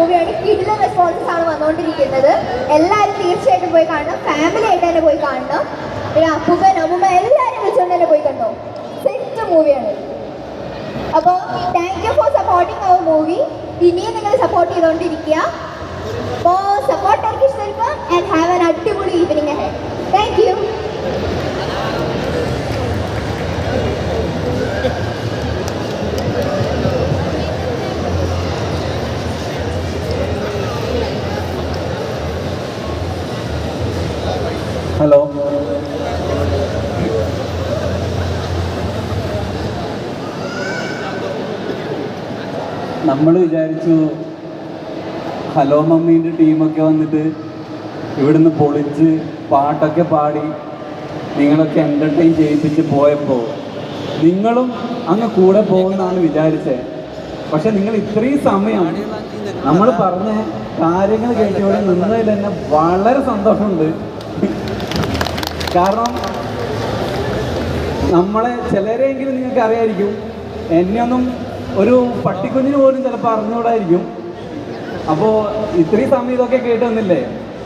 മൂവിയാണ് കിടിലൻ റെസ്പോൺസസ് ആണ് വന്നുകൊണ്ടിരിക്കുന്നത് എല്ലാവരും തീർച്ചയായിട്ടും പോയി കാണണം. ഫാമിലി ആയിട്ട് തന്നെ പോയി കാണണം. പിന്നെ അപ്പൂപ്പൻ അമ്മൂമ്മ എല്ലാവരും വിളിച്ചുകൊണ്ട് തന്നെ പോയി കണ്ടോ? സെറ്റ് മൂവിയാണ് അപ്പോൾ thank you for supporting our movie ഇനിയും നിങ്ങൾ സപ്പോർട്ട് ചെയ്തുകൊണ്ടിരിക്കുക അപ്പോൾ സപ്പോർട്ട് ടർക്കിഷ് നമ്മൾ വിചാരിച്ചു ഹലോ മമ്മീന്റെ ടീമൊക്കെ വന്നിട്ട് ഇവിടുന്ന് പൊളിച്ച് പാട്ടൊക്കെ പാടി നിങ്ങളൊക്കെ എന്റർടൈൻ ചെയ്യിപ്പിച്ച് പോയപ്പോൾ നിങ്ങളും അങ്ങ് കൂടെ പോകുമെന്നാണ് വിചാരിച്ചത് പക്ഷെ നിങ്ങൾ ഇത്രയും സമയം നമ്മൾ പറഞ്ഞ കാര്യങ്ങൾ കേട്ടിവിടെ നിന്നതിൽ തന്നെ വളരെ സന്തോഷമുണ്ട്. കാരണം നമ്മളെ ചിലരെങ്കിലും നിങ്ങൾക്ക് അറിയായിരിക്കും എന്നെയൊന്നും ഒരു പട്ടിക്കുഞ്ഞിന് പോലും ചിലപ്പോൾ അറിഞ്ഞുകൂടായിരിക്കും. അപ്പോൾ ഇത്രയും സമയം ഇതൊക്കെ കേട്ട് വന്നില്ലേ?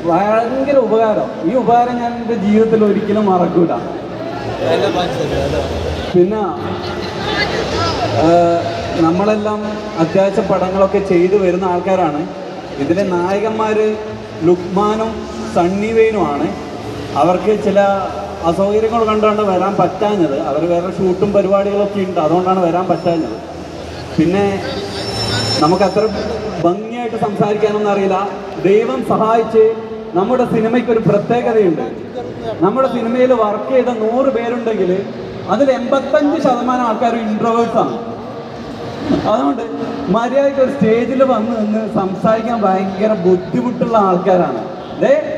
ഭയങ്കര ഉപകാരം. ഈ ഉപകാരം ഞാൻ എന്റെ ജീവിതത്തിൽ ഒരിക്കലും മറക്കൂല. പിന്നെ നമ്മളെല്ലാം അത്യാവശ്യ പടങ്ങളൊക്കെ ചെയ്തു വരുന്ന ആൾക്കാരാണ്. ഇതിലെ നായകന്മാർ ലുക്മാനും സണ്ണിവേനുമാണ് അവർക്ക് ചില അസൗകര്യങ്ങൾ കണ്ടുകൊണ്ട് വരാൻ പറ്റാഞ്ഞത്. അവർ വേറെ ഷൂട്ടും പരിപാടികളൊക്കെ ഉണ്ട്. അതുകൊണ്ടാണ് വരാൻ പറ്റാഞ്ഞത്. പിന്നെ നമുക്ക് അത്ര ഭംഗിയായിട്ട് സംസാരിക്കാനൊന്നും അറിയില്ല. ദൈവം സഹായിച്ച് നമ്മുടെ സിനിമയ്ക്ക് ഒരു പ്രത്യേകതയുണ്ട്. നമ്മുടെ സിനിമയിൽ വർക്ക് ചെയ്ത നൂറ് പേരുണ്ടെങ്കിൽ അതിൽ എൺപത്തഞ്ച് ശതമാനം ആൾക്കാർ ഇൻട്രോവേഴ്സ് ആണ്. അതുകൊണ്ട് മര്യാദയ്ക്ക് ഒരു സ്റ്റേജിൽ വന്ന് നിന്ന് സംസാരിക്കാൻ ഭയങ്കര ബുദ്ധിമുട്ടുള്ള ആൾക്കാരാണ്. ദേ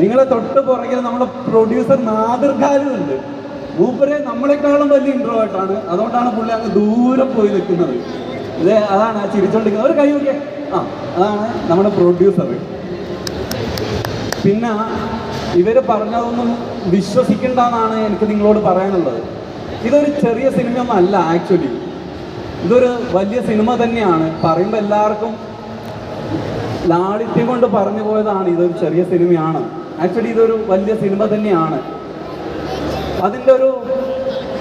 നിങ്ങളെ തൊട്ട് പുറകിൽ നമ്മുടെ പ്രൊഡ്യൂസർ നാദിർ ഖാലും ഉണ്ട്. മൂപ്പര് നമ്മളെക്കാളും വലിയ ഇൻട്രോവേർട്ടാണ് അതുകൊണ്ടാണ് പുള്ളി അങ്ങ് ദൂരെ പോയി നിൽക്കുന്നത്. ഇത് അതാണ് ആ ചിരിച്ചോണ്ടിരിക്കുന്നത്. ഒരു കൈ നോക്കിയേ. ആ അതാണ് നമ്മുടെ പ്രൊഡ്യൂസർ പിന്നെ ഇവർ പറഞ്ഞതൊന്നും വിശ്വസിക്കേണ്ട എന്നാണ് എനിക്ക് നിങ്ങളോട് പറയാനുള്ളത്. ഇതൊരു ചെറിയ സിനിമയൊന്നല്ല ആക്ച്വലി ഇതൊരു വലിയ സിനിമ തന്നെയാണ്. പറയുമ്പോൾ എല്ലാവർക്കും ലാളിത്യം കൊണ്ട് പറഞ്ഞു പോയതാണ് ഇതൊരു ചെറിയ സിനിമയാണ്. ആക്ച്വലി ഇതൊരു വലിയ സിനിമ തന്നെയാണ്. അതിന്റെ ഒരു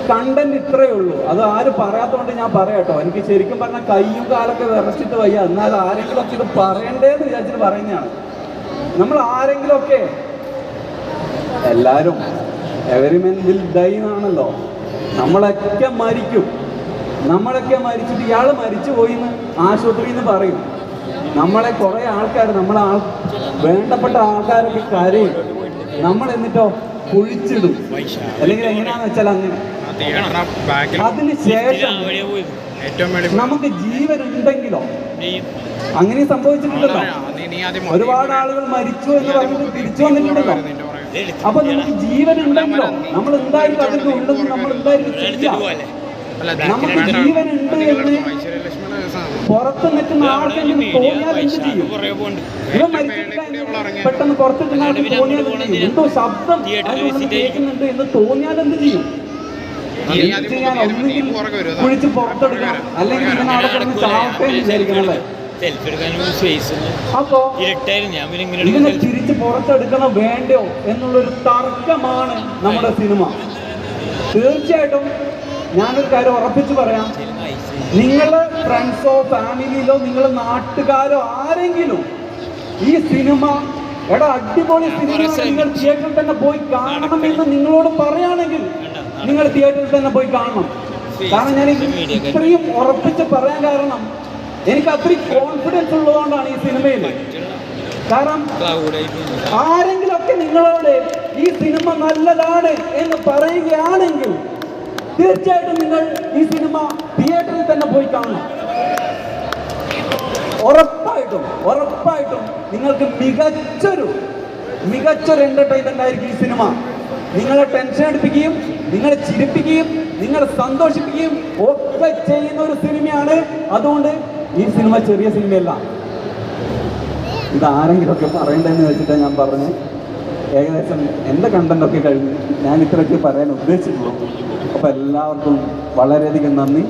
കണ്ടന്റ് ഇത്രയേ ഉള്ളൂ. അത് ആരും പറയാത്തതുകൊണ്ട് ഞാൻ പറയാട്ടോ എനിക്ക് ശരിക്കും പറഞ്ഞാൽ കയ്യും കാലൊക്കെ വിറച്ചിട്ട് വയ്യ. എന്നാൽ ആരെങ്കിലും ഒക്കെ ഇത് പറയണ്ടേന്ന് വിചാരിച്ചിട്ട് പറയുന്നതാണ്. നമ്മൾ ആരെങ്കിലുമൊക്കെ എല്ലാവരും എവരി മെൻ വിൽ ഡൈ എന്നാണല്ലോ. നമ്മളൊക്കെ മരിക്കും. നമ്മളൊക്കെ മരിച്ചിട്ട് ഇയാൾ മരിച്ചു പോയി എന്ന് പറയും. നമ്മളെ കുറേ ആൾക്കാർ നമ്മളെ ആൾ വേണ്ടപ്പെട്ട ആൾക്കാരൊക്കെ കരയും. നമ്മൾ എന്നിട്ടോ കുഴിച്ചിടും. അല്ലെങ്കിൽ എങ്ങനെയാന്ന് വെച്ചാൽ അങ്ങനെ. അതിന് ശേഷം ഏറ്റവും വേണ്ടി നമുക്ക് ജീവൻ ഉണ്ടെങ്കിലോ? അങ്ങനെ സംഭവിച്ചിട്ടുണ്ടല്ലോ. ഒരുപാട് ആളുകൾ മരിച്ചു എന്ന് പറഞ്ഞിട്ട് തിരിച്ചു വന്നിട്ടുണ്ടല്ലോ. അപ്പൊ നമുക്ക് ജീവൻ ഉണ്ടെങ്കിലോ? നമ്മൾ എന്തായാലും അതിന്റെ ഉണ്ടെന്ന് നമ്മൾ എന്തായാലും നമുക്ക് ജീവൻ ഉണ്ട് എന്ന് പുറത്ത് നിൽക്കുന്ന ആൾക്കെങ്കിലും തോന്നിയാൽ എന്ത് ചെയ്യും? ഇവൻ മരിച്ചിട്ടില്ല പെട്ടെന്ന് പുറത്ത് നിൽക്കുന്ന ആൾക്ക് തോന്നിയാൽ എന്ത് ചെയ്യും? എന്തോ ശബ്ദം കേൾക്കുന്നുണ്ട് എന്ന് തോന്നിയാൽ എന്ത് ചെയ്യും? ചെയ്യാൻ ഒന്നുകിൽ കുഴിച്ച് പുറത്തെടുക്കാം. അല്ലെങ്കിൽ ഇവൻ അവിടെ കിടന്ന് ചാവട്ടെ വിചാരിക്കണല്ലേ? അപ്പോ ഇതിനെ തിരിച്ച് പുറത്തെടുക്കണം വേണ്ടയോ എന്നുള്ളൊരു തർക്കമാണ് നമ്മുടെ സിനിമ. തീർച്ചയായിട്ടും ഞാനൊരു കാര്യം ഉറപ്പിച്ച് പറയാം. നിങ്ങളെ ഫ്രണ്ട്സോ ഫാമിലിയിലോ നിങ്ങളെ നാട്ടുകാരോ ആരെങ്കിലും ഈ സിനിമ എടാ അടിപൊളി സിനിമ നിങ്ങൾ തിയേറ്ററിൽ തന്നെ പോയി കാണണം എന്ന് നിങ്ങളോട് പറയുകയാണെങ്കിൽ നിങ്ങൾ തിയേറ്ററിൽ തന്നെ പോയി കാണണം. കാരണം ഞാൻ ഇത് ഇത്രയും ഉറപ്പിച്ച് പറയാൻ കാരണം എനിക്ക് അത്രയും കോൺഫിഡൻസ് ഉള്ളതുകൊണ്ടാണ് ഈ സിനിമയിൽ. കാരണം ആരെങ്കിലും ആരെങ്കിലൊക്കെ നിങ്ങളോട് ഈ സിനിമ നല്ലതാണ് എന്ന് പറയുകയാണെങ്കിൽ തീർച്ചയായിട്ടും നിങ്ങൾ ഈ സിനിമ തിയേറ്ററിൽ തന്നെ പോയി കാണണം. ഉറപ്പായിട്ടും ഉറപ്പായിട്ടും നിങ്ങൾക്ക് മികച്ചൊരു മികച്ചൊരു എന്റർടൈൻമെന്റ് ആയിരിക്കും ഈ സിനിമ. നിങ്ങളെ ടെൻഷൻ എടുപ്പിക്കുകയും നിങ്ങളെ ചിരിപ്പിക്കുകയും നിങ്ങളെ സന്തോഷിപ്പിക്കുകയും ഒക്കെ ചെയ്യുന്ന ഒരു സിനിമയാണ്. അതുകൊണ്ട് ഈ സിനിമ ചെറിയ സിനിമയല്ല. ഇത് ആരെങ്കിലുമൊക്കെ പറയണ്ടെന്ന് വെച്ചിട്ടാണ് ഞാൻ പറഞ്ഞ്. ഏകദേശം എന്റെ കണ്ടന്റൊക്കെ കഴിഞ്ഞ് ഞാൻ ഇത്രയൊക്കെ പറയാൻ ഉദ്ദേശിച്ചിട്ടുള്ളൂ. അപ്പോൾ എല്ലാവർക്കും വളരെയധികം നന്ദി.